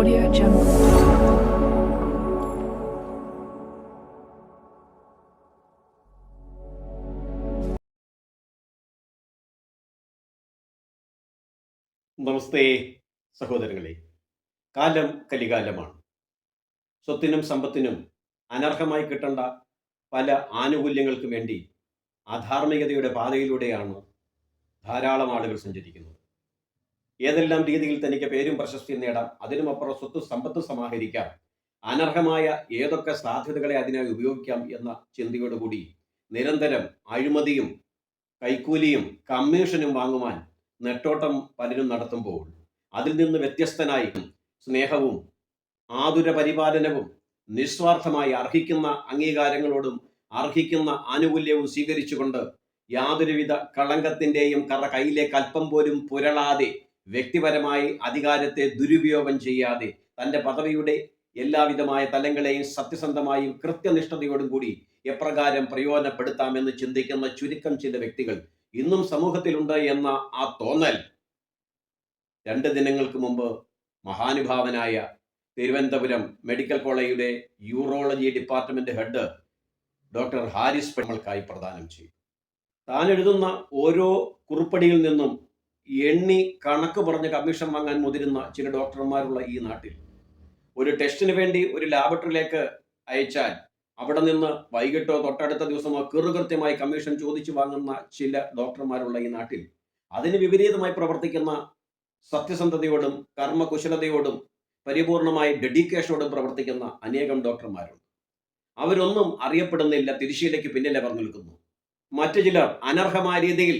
Audio Jungle. നമസ്തേ സഹോദരങ്ങളെ. കാലം കലികാലമാണ്. സ്വത്തിനും സമ്പത്തിനും അനർഹമായി കിട്ടേണ്ട പല ആനുകൂല്യങ്ങൾക്കും വേണ്ടി അധാർമികതയുടെ പാതയിലൂടെയാണ് ധാരാളം ആളുകൾ സഞ്ചരിക്കുന്നത്. ഏതെല്ലാം രീതിയിൽ തനിക്ക് പേരും പ്രശസ്തിയും നേടാം അതിനുമപ്പുറം സ്വത്ത് സമ്പത്ത് സമാഹരിക്കാം. അനർഹമായ ഏതൊക്കെ സാധ്യതകളെ അതിനായി ഉപയോഗിക്കാം എന്ന ചിന്തയോടുകൂടി നിരന്തരം അഴിമതിയും കൈക്കൂലിയും കമ്മീഷനും വാങ്ങുവാൻ നെട്ടോട്ടം പലരും നടത്തുമ്പോൾ അതിൽ നിന്ന് വ്യത്യസ്തനായി സ്നേഹവും ആതുര പരിപാലനവും നിസ്വാർത്ഥമായി അർഹിക്കുന്ന അംഗീകാരങ്ങളോടും അർഹിക്കുന്ന ആനുകൂല്യവും സ്വീകരിച്ചുകൊണ്ട് യാതൊരുവിധ കളങ്കത്തിന്റെയും കറ കയ്യിലേക്ക് അല്പം പോലും പുരളാതെ വ്യക്തിപരമായി അധികാരത്തെ ദുരുപയോഗം ചെയ്യാതെ തന്റെ പദവിയുടെ എല്ലാവിധമായ തലങ്ങളെയും സത്യസന്ധമായും കൃത്യനിഷ്ഠതയോടും കൂടി എപ്രകാരം പ്രയോജനപ്പെടുത്താമെന്ന് ചിന്തിക്കുന്ന ചുരുക്കം ചില വ്യക്തികൾ ഇന്നും സമൂഹത്തിലുണ്ട് എന്ന ആ തോന്നൽ. രണ്ട് ദിനങ്ങൾക്ക് മുമ്പ് മഹാനുഭാവനായ തിരുവനന്തപുരം മെഡിക്കൽ കോളേജിലെ urology department head doctor Haris പെമ്മൾക്കായി പ്രദാനം ചെയ്തു. താൻ എഴുതുന്ന ഓരോ കുറിപ്പടിയിൽ നിന്നും എണ്ണി കണക്ക് പറഞ്ഞ് കമ്മീഷൻ വാങ്ങാൻ മുതിരുന്ന ചില ഡോക്ടർമാരുള്ള ഈ നാട്ടിൽ. ഒരു ടെസ്റ്റിന് വേണ്ടി ഒരു ലാബറട്ടറിയിലേക്ക് അയച്ചാൽ അവിടെ നിന്ന് വൈകിട്ടോ തൊട്ടടുത്ത ദിവസമോ കൃതകൃത്യമായി കമ്മീഷൻ ചോദിച്ചു വാങ്ങുന്ന ചില ഡോക്ടർമാരുള്ള ഈ നാട്ടിൽ. അതിന് വിപരീതമായി പ്രവർത്തിക്കുന്ന സത്യസന്ധതയോടും കർമ്മകുശലതയോടും പരിപൂർണമായി ഡെഡിക്കേഷനോടും പ്രവർത്തിക്കുന്ന അനേകം ഡോക്ടർമാരുണ്ട്. അവരൊന്നും അറിയപ്പെടുന്നില്ല തിരിശീലയ്ക്ക് പിന്നിലെ പറഞ്ഞു നിൽക്കുന്നു മറ്റു ചിലർ അനർഹമായ രീതിയിൽ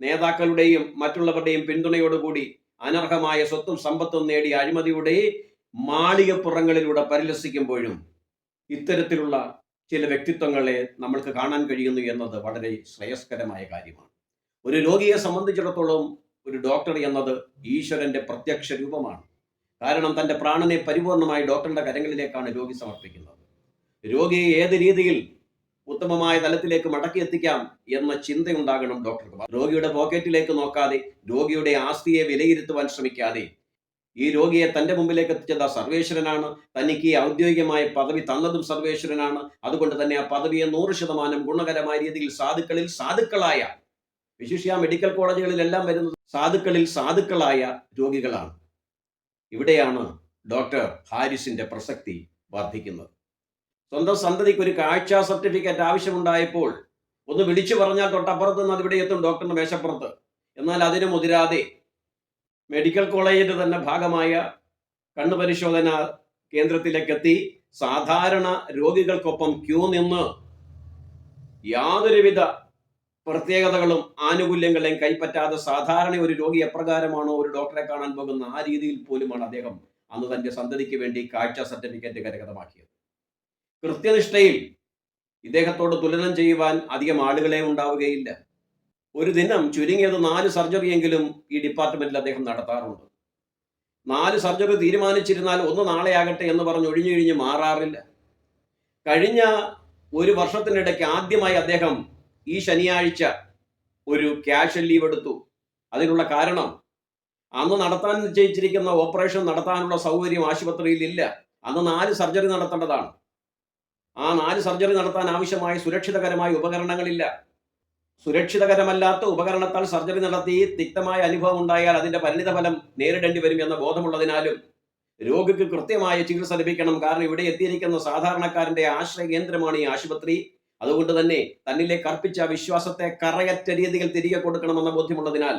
നേതാക്കളുടെയും മറ്റുള്ളവരുടെയും പിന്തുണയോടുകൂടി അനർഹമായ സ്വത്തും സമ്പത്തും നേടി അഴിമതിയുടെ മാളികപ്പുറങ്ങളിലൂടെ പരിലസിക്കുമ്പോഴും ഇത്തരത്തിലുള്ള ചില വ്യക്തിത്വങ്ങളെ നമ്മൾക്ക് കാണാൻ കഴിയുന്നു എന്നത് വളരെ ശ്രേയസ്കരമായ കാര്യമാണ്. ഒരു രോഗിയെ സംബന്ധിച്ചിടത്തോളം ഒരു ഡോക്ടർ എന്നത് ഈശ്വരന്റെ പ്രത്യക്ഷ രൂപമാണ്. കാരണം തന്റെ പ്രാണനെ പരിപൂർണമായി ഡോക്ടറുടെ കരങ്ങളിലേക്കാണ് രോഗി സമർപ്പിക്കുന്നത്. രോഗിയെ ഏത് രീതിയിൽ ഉത്തമമായ തലത്തിലേക്ക് മടക്കി എത്തിക്കാം എന്ന ചിന്തയുണ്ടാകണം ഡോക്ടർക്ക് രോഗിയുടെ പോക്കറ്റിലേക്ക് നോക്കാതെ രോഗിയുടെ ആസ്തിയെ വിലയിരുത്തുവാൻ ശ്രമിക്കാതെ. ഈ രോഗിയെ തന്റെ മുമ്പിലേക്ക് എത്തിച്ചത് ആ സർവേശ്വരനാണ്. തനിക്ക് ഈ ഔദ്യോഗികമായ പദവി തന്നതും സർവേശ്വരനാണ്. അതുകൊണ്ട് തന്നെ ആ പദവിയെ നൂറ് ശതമാനം ഗുണകരമായ രീതിയിൽ സാധുക്കളിൽ സാധുക്കളായ വിശിഷ്യ മെഡിക്കൽ കോളേജുകളിലെല്ലാം വരുന്നത് സാധുക്കളിൽ സാധുക്കളായ രോഗികളാണ്. ഇവിടെയാണ് ഡോക്ടർ ഹാരിസിന്റെ പ്രസക്തി വർദ്ധിക്കുന്നത്. സ്വന്തം സന്തതിക്ക് ഒരു കാഴ്ച സർട്ടിഫിക്കറ്റ് ആവശ്യമുണ്ടായപ്പോൾ ഒന്ന് വിളിച്ചു പറഞ്ഞാൽ തൊട്ടപ്പുറത്ത് നിന്ന് അതിവിടെ എത്തും ഡോക്ടറിന്റെ മേശപ്പുറത്ത്. എന്നാൽ അതിന് മുതിരാതെ മെഡിക്കൽ കോളേജിന്റെ തന്നെ ഭാഗമായ കണ്ണു പരിശോധന കേന്ദ്രത്തിലേക്ക് എത്തി സാധാരണ രോഗികൾക്കൊപ്പം ക്യൂ നിന്ന് യാതൊരുവിധ പ്രത്യേകതകളും ആനുകൂല്യങ്ങളെയും കൈപ്പറ്റാതെ സാധാരണ ഒരു രോഗി എപ്രകാരമാണോ ഒരു ഡോക്ടറെ കാണാൻ പോകുന്ന ആ രീതിയിൽ പോലുമാണ് അദ്ദേഹം അന്ന് തന്റെ സന്തതിക്ക് വേണ്ടി കാഴ്ച സർട്ടിഫിക്കറ്റ് കരഗതമാക്കിയത്. കൃത്യനിഷ്ഠയിൽ ഇദ്ദേഹത്തോട് തുലനം ചെയ്യുവാൻ അധികം ആളുകളെ ഉണ്ടാവുകയില്ല. ഒരു ദിനം ചുരുങ്ങിയത് നാല് സർജറിയെങ്കിലും ഈ ഡിപ്പാർട്ട്മെന്റിൽ അദ്ദേഹം നടത്താറുണ്ട്. നാല് സർജറി തീരുമാനിച്ചിരുന്നാൽ ഒന്ന് നാളെ ആകട്ടെ എന്ന് പറഞ്ഞ് ഒഴിഞ്ഞൊഴിഞ്ഞ് മാറാറില്ല. കഴിഞ്ഞ ഒരു വർഷത്തിനിടയ്ക്ക് ആദ്യമായി അദ്ദേഹം ഈ ശനിയാഴ്ച ഒരു ക്യാഷ് ലീവ് എടുത്തു. അതിനുള്ള കാരണം അന്ന് നടത്താൻ നിശ്ചയിച്ചിരിക്കുന്ന ഓപ്പറേഷൻ നടത്താനുള്ള സൗകര്യം ആശുപത്രിയിൽ ഇല്ല. അന്ന് നാല് സർജറി നടത്തേണ്ടതാണ്. ആ നാല് സർജറി നടത്താൻ ആവശ്യമായ സുരക്ഷിതകരമായ ഉപകരണങ്ങളില്ല. സുരക്ഷിതകരമല്ലാത്ത ഉപകരണത്താൽ സർജറി നടത്തി തിക്തമായ അനുഭവം ഉണ്ടായാൽ അതിന്റെ പരിണിതഫലം നേരിടേണ്ടി വരും എന്ന ബോധമുള്ളതിനാലും രോഗിക്ക് കൃത്യമായ ചികിത്സ ലഭിക്കണം. കാരണം ഇവിടെ എത്തിയിരിക്കുന്ന സാധാരണക്കാരന്റെ ആശ്രയ കേന്ദ്രമാണ് ഈ ആശുപത്രി. അതുകൊണ്ട് തന്നെ തന്നിലെ കർപ്പിച്ച വിശ്വാസത്തെ കറയറ്റ രീതിയിൽ തിരികെ കൊടുക്കണമെന്ന ബോധ്യമുള്ളതിനാൽ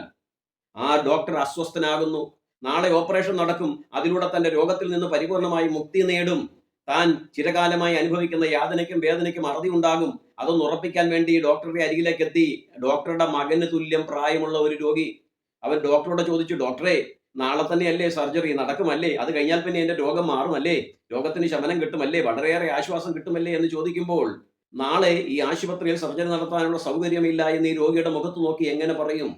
ആ ഡോക്ടർ അസ്വസ്ഥനാകുന്നു. നാളെ ഓപ്പറേഷൻ നടക്കും. അതിലൂടെ തന്റെ രോഗത്തിൽ നിന്ന് പരിപൂർണമായി മുക്തി നേടും. താൻ ചിരകാലമായി അനുഭവിക്കുന്ന യാതനയ്ക്കും വേദനയ്ക്കും അറുതി ഉണ്ടാകും. അതൊന്ന് ഉറപ്പിക്കാൻ വേണ്ടി ഡോക്ടറുടെ അരികിലേക്ക് എത്തി. ഡോക്ടറുടെ മകന് തുല്യം പ്രായമുള്ള ഒരു രോഗി. അവൻ ഡോക്ടറോട് ചോദിച്ചു ഡോക്ടറെ നാളെ തന്നെയല്ലേ സർജറി? നടക്കുമല്ലേ? അത് കഴിഞ്ഞാൽ പിന്നെ എന്റെ രോഗം മാറുമല്ലേ? രോഗത്തിന് ശമനം കിട്ടുമല്ലേ? വളരെയേറെ ആശ്വാസം കിട്ടുമല്ലേ? എന്ന് ചോദിക്കുമ്പോൾ നാളെ ഈ ആശുപത്രിയിൽ സർജറി നടത്താനുള്ള സൗകര്യമില്ല എന്ന് ഈ രോഗിയുടെ മുഖത്ത് നോക്കി എങ്ങനെ പറയും?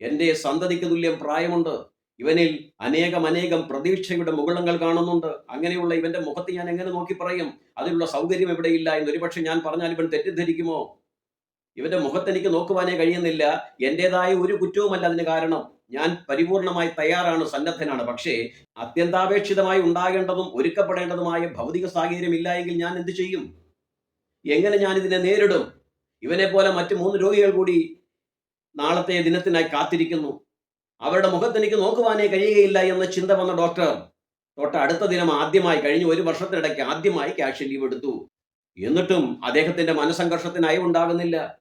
എന്റെ സന്തതിക്ക് തുല്യം പ്രായമുണ്ട്. ഇവനിൽ അനേകം അനേകം പ്രതീക്ഷയുടെ മുകുളങ്ങൾ കാണുന്നുണ്ട്. അങ്ങനെയുള്ള ഇവന്റെ മുഖത്ത് ഞാൻ എങ്ങനെ നോക്കി പറയും? അതിനുള്ള സൗകര്യം എവിടെയില്ല എന്ന് ഒരുപക്ഷെ ഞാൻ പറഞ്ഞാൽ ഇവൻ തെറ്റിദ്ധരിക്കുമോ? ഇവന്റെ മുഖത്ത് എനിക്ക് നോക്കുവാനേ കഴിയുന്നില്ല. എന്റെതായ ഒരു കുറ്റവുമല്ല അതിന് കാരണം. ഞാൻ പരിപൂർണമായി തയ്യാറാണ് സന്നദ്ധനാണ്. പക്ഷേ അത്യന്താപേക്ഷിതമായി ഉണ്ടാകേണ്ടതും ഒരുക്കപ്പെടേണ്ടതുമായ ഭൗതിക സാഹചര്യം ഇല്ല എങ്കിൽ ഞാൻ എന്ത് ചെയ്യും? എങ്ങനെ ഞാൻ ഇതിനെ നേരിടും? ഇവനെ പോലെ മറ്റു മൂന്ന് രോഗികൾ കൂടി നാളത്തെ ദിനത്തിനായി കാത്തിരിക്കുന്നു. അവരുടെ മുഖത്ത് എനിക്ക് നോക്കുവാനേ കഴിയുകയില്ല എന്ന ചിന്ത വന്ന ഡോക്ടർ തൊട്ട അടുത്ത ദിനം ആദ്യമായി കഴിഞ്ഞ ഒരു വർഷത്തിനിടയ്ക്ക് ആദ്യമായി ക്യാഷ് ലീവ് എടുത്തു. എന്നിട്ടും അദ്ദേഹത്തിന്റെ മനസ്സംഘർഷത്തിന് അയവുണ്ടാകുന്നില്ല.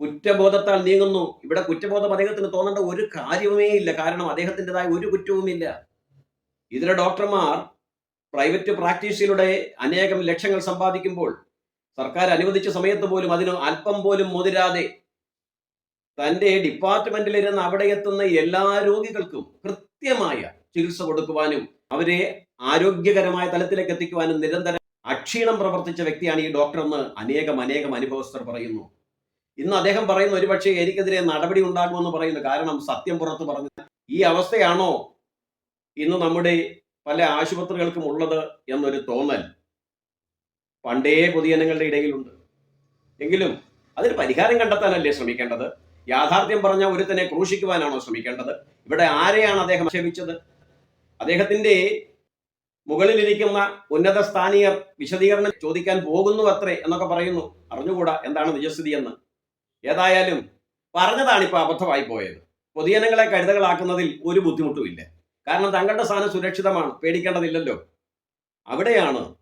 കുറ്റബോധത്താൽ നീങ്ങുന്നു. ഇവിടെ കുറ്റബോധം അദ്ദേഹത്തിന് തോന്നേണ്ട ഒരു കാര്യവുമേ ഇല്ല. കാരണം അദ്ദേഹത്തിന്റെതായ ഒരു കുറ്റവുമില്ല. ഇതിലെ ഡോക്ടർമാർ പ്രൈവറ്റ് പ്രാക്ടീസിലൂടെ അനേകം ലക്ഷങ്ങൾ സമ്പാദിക്കുമ്പോൾ സർക്കാർ അനുവദിച്ച സമയത്ത് പോലും അതിന് അല്പം പോലും മുതിരാതെ തന്റെ ഡിപ്പാർട്ട്മെന്റിലിരുന്ന് അവിടെ എത്തുന്ന എല്ലാ രോഗികൾക്കും കൃത്യമായ ചികിത്സ കൊടുക്കുവാനും അവരെ ആരോഗ്യകരമായ തലത്തിലേക്ക് എത്തിക്കുവാനും നിരന്തരം അക്ഷീണം പ്രവർത്തിച്ച വ്യക്തിയാണ് ഈ ഡോക്ടർ എന്ന് അനേകം അനേകം അനുഭവസ്ഥർ പറയുന്നു. ഇന്ന് അദ്ദേഹം പറയുന്ന ഒരുപക്ഷെ എനിക്കെതിരെ നടപടി ഉണ്ടാകുമെന്ന് പറയുന്നു. കാരണം സത്യം പുറത്ത് പറഞ്ഞു ഈ അവസ്ഥയാണോ ഇന്ന് നമ്മുടെ പല ആശുപത്രികൾക്കും ഉള്ളത് എന്നൊരു തോന്നൽ പണ്ടേ പൊതുജനങ്ങളുടെ ഇടയിലുണ്ട്. എങ്കിലും അതിന് പരിഹാരം കണ്ടെത്താനല്ലേ ശ്രമിക്കേണ്ടത്? യാഥാർത്ഥ്യം പറഞ്ഞ ഒരുത്തനെ ക്രൂശിക്കുവാനാണോ ശ്രമിക്കേണ്ടത്? ഇവിടെ ആരെയാണ് അദ്ദേഹം ആക്ഷേപിച്ചത്? അദ്ദേഹത്തിന്റെ മുകളിലിരിക്കുന്ന ഉന്നത സ്ഥാനീയർ വിശദീകരണം ചോദിക്കാൻ പോകുന്നു അത്രേ എന്നൊക്കെ പറയുന്നു. അറിഞ്ഞുകൂടാ എന്താണ് നിജസ്ഥിതി എന്ന്. ഏതായാലും പറഞ്ഞതാണ് ഇപ്പൊ അബദ്ധമായി പോയത്. പൊതുജനങ്ങളെ കരുതകളാക്കുന്നതിൽ ഒരു ബുദ്ധിമുട്ടുമില്ല. കാരണം തങ്ങളുടെ സ്ഥാനം സുരക്ഷിതമാണ് പേടിക്കേണ്ടതില്ലല്ലോ. അവിടെയാണ്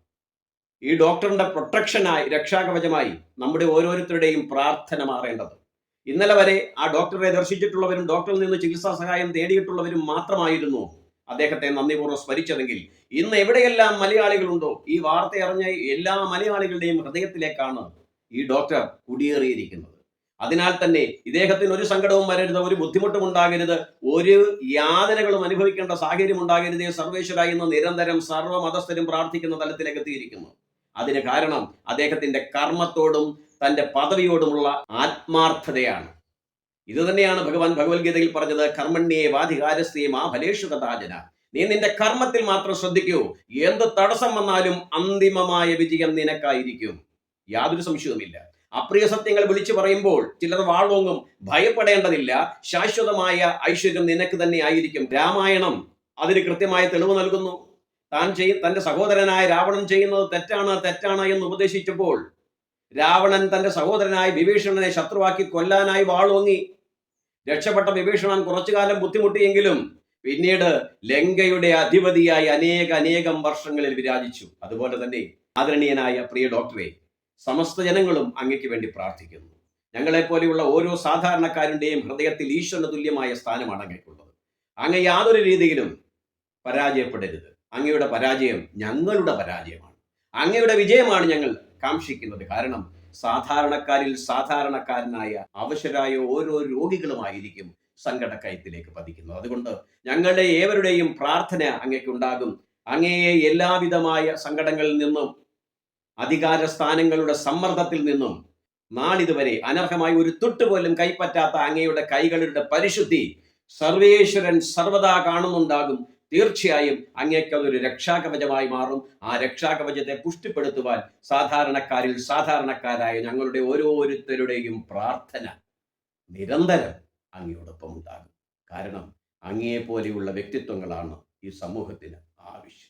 ഈ ഡോക്ടറിന്റെ പ്രൊട്ടക്ഷനായി രക്ഷാകവചമായി നമ്മുടെ ഓരോരുത്തരുടെയും പ്രാർത്ഥന മാറേണ്ടത്. ഇന്നലെ വരെ ആ ഡോക്ടറെ ദർശിച്ചിട്ടുള്ളവരും ഡോക്ടറിൽ നിന്ന് ചികിത്സാ സഹായം തേടിയിട്ടുള്ളവരും മാത്രമായിരുന്നു. അദ്ദേഹത്തെ നന്ദിപൂർവം സ്മരിച്ചതെങ്കിൽ ഇന്ന് എവിടെയെല്ലാം മലയാളികളുണ്ടോ? ഈ വാർത്ത അറിഞ്ഞ എല്ലാ മലയാളികളുടെയും ഹൃദയത്തിലേക്കാണ് ഈ ഡോക്ടർ കുടിയേറിയിരിക്കുന്നത്. അതിനാൽ തന്നെ ഇദ്ദേഹത്തിന് ഒരു സങ്കടവും വരരുത് ഒരു ബുദ്ധിമുട്ടും ഉണ്ടാകരുത് ഒരു യാതനകളും അനുഭവിക്കേണ്ട സാഹചര്യം ഉണ്ടാകരുതേ സർവേശ്വര എന്ന് നിരന്തരം സർവ മതസ്ഥരും പ്രാർത്ഥിക്കുന്ന തലത്തിലേക്ക് എത്തിയിരിക്കുന്നു. അതിന് കാരണം അദ്ദേഹത്തിന്റെ കർമ്മത്തോടും തന്റെ പദവിയോടുമുള്ള ആത്മാർത്ഥതയാണ്. ഇത് തന്നെയാണ് ഭഗവാൻ ഭഗവത്ഗീതയിൽ പറഞ്ഞത് കർമ്മണ്യേ വാധികാരസ്ഥയെ മാ ഫലേഷു കഥാചന നീ നിന്റെ കർമ്മത്തിൽ മാത്രം ശ്രദ്ധിക്കൂ. എന്ത് തടസ്സം വന്നാലും അന്തിമമായ വിജയം നിനക്കായിരിക്കും. യാതൊരു സംശയവുമില്ല. അപ്രിയ സത്യങ്ങൾ വിളിച്ചു പറയുമ്പോൾ ചിലർ വാഴവങ്ങും ഭയപ്പെടേണ്ടതില്ല. ശാശ്വതമായ ഐശ്വര്യം നിനക്ക് തന്നെ ആയിരിക്കും. രാമായണം അതിന് കൃത്യമായ തെളിവ് നൽകുന്നു. താൻ ചെയ്യും തന്റെ സഹോദരനായ രാവണൻ ചെയ്യുന്നത് തെറ്റാണ് തെറ്റാണ് എന്ന് ഉപദേശിച്ചപ്പോൾ രാവണൻ തന്റെ സഹോദരനായ വിഭീഷണനെ ശത്രുവാക്കി കൊല്ലാനായി വാളോങ്ങി രക്ഷപ്പെട്ട വിഭീഷണൻ കുറച്ചു കാലം ബുദ്ധിമുട്ടിയെങ്കിലും പിന്നീട് ലങ്കയുടെ അധിപതിയായി അനേക അനേകം വർഷങ്ങളിൽ വിരാജിച്ചു. അതുപോലെ തന്നെ ആദരണീയനായ പ്രിയ ഡോക്ടറെ സമസ്ത ജനങ്ങളും അങ്ങയ്ക്ക് വേണ്ടി പ്രാർത്ഥിക്കുന്നു. ഞങ്ങളെപ്പോലെയുള്ള ഓരോ സാധാരണക്കാരന്റെയും ഹൃദയത്തിൽ ഈശ്വരന് തുല്യമായ സ്ഥാനമാണ് അങ്ങയ്ക്കുള്ളത്. അങ്ങ് യാതൊരു രീതിയിലും പരാജയപ്പെടരുത്. അങ്ങയുടെ പരാജയം ഞങ്ങളുടെ പരാജയമാണ്. അങ്ങയുടെ വിജയമാണ് ഞങ്ങൾ കാക്ഷിക്കുന്നത് കാരണം സാധാരണക്കാരിൽ സാധാരണക്കാരനായ അവശരായ ഓരോ രോഗികളുമായിരിക്കും സങ്കടക്കയത്തിലേക്ക് പതിക്കുന്നത്. അതുകൊണ്ട് ഞങ്ങളുടെ ഏവരുടെയും പ്രാർത്ഥന അങ്ങയ്ക്കുണ്ടാകും അങ്ങയെ എല്ലാവിധമായ സങ്കടങ്ങളിൽ നിന്നും അധികാര സ്ഥാനങ്ങളുടെ സമ്മർദ്ദത്തിൽ നിന്നും നാളിതുവരെ അനർഹമായി ഒരു തൊട്ടുപോലും കൈപ്പറ്റാത്ത അങ്ങയുടെ കൈകളുടെ പരിശുദ്ധി സർവേശ്വരൻ സർവദാ കാണുന്നുണ്ടാകും. തീർച്ചയായും അങ്ങേക്ക് അതൊരു രക്ഷാകവചമായി മാറും. ആ രക്ഷാകവചത്തെ പുഷ്ടിപ്പെടുത്തുവാൻ സാധാരണക്കാരിൽ സാധാരണക്കാരായ ഞങ്ങളുടെ ഓരോരുത്തരുടെയും പ്രാർത്ഥന നിരന്തരം അങ്ങയോടൊപ്പം ഉണ്ടാകും. കാരണം അങ്ങയെ പോലെയുള്ള വ്യക്തിത്വങ്ങളാണ് ഈ സമൂഹത്തിന് ആവശ്യം.